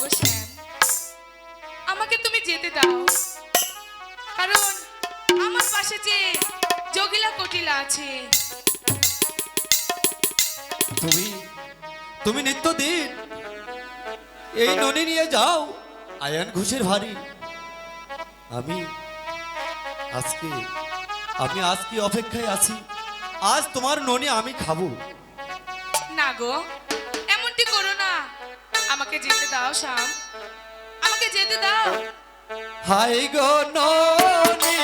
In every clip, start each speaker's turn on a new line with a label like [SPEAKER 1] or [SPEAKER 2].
[SPEAKER 1] ওগো শ্যাম আমাকে তুমি যেতে দাও। কারণ আমার পাশে যে জগিলা কটিলা আছে।
[SPEAKER 2] তুমি তুমি নিত্যদিন এই ননি নিয়ে যাও আয়ান ঘোষের ভারী আমি আজকে আমি আজকে অপেক্ষায় আছি? আজ তোমার ননি আমি খাব।
[SPEAKER 1] না গো আমাকে যেতে দাও শ্যাম আমাকে যেতে দাও।
[SPEAKER 2] হাই গো ননি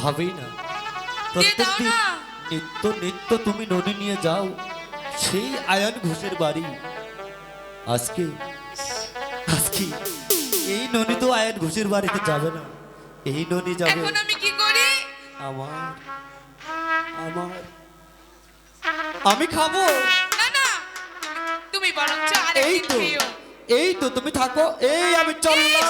[SPEAKER 2] কোনোভাবেই না। প্রত্যেকদিন নিত্য নিত্য তুমি নদী নিয়ে যাও সেই আয়ান ঘোষের বাড়ি। আজকে আজকে এই ননি তো আয়ান ঘোষের বাড়িতে যাবে না। এই ননি যাবে।
[SPEAKER 1] আমি কি করি?
[SPEAKER 2] আমার আমার। আমি খাব?
[SPEAKER 1] না না। তুমি বরঞ্চ
[SPEAKER 2] এই তো এই তো তুমি থাকো। এই আমি চললাম।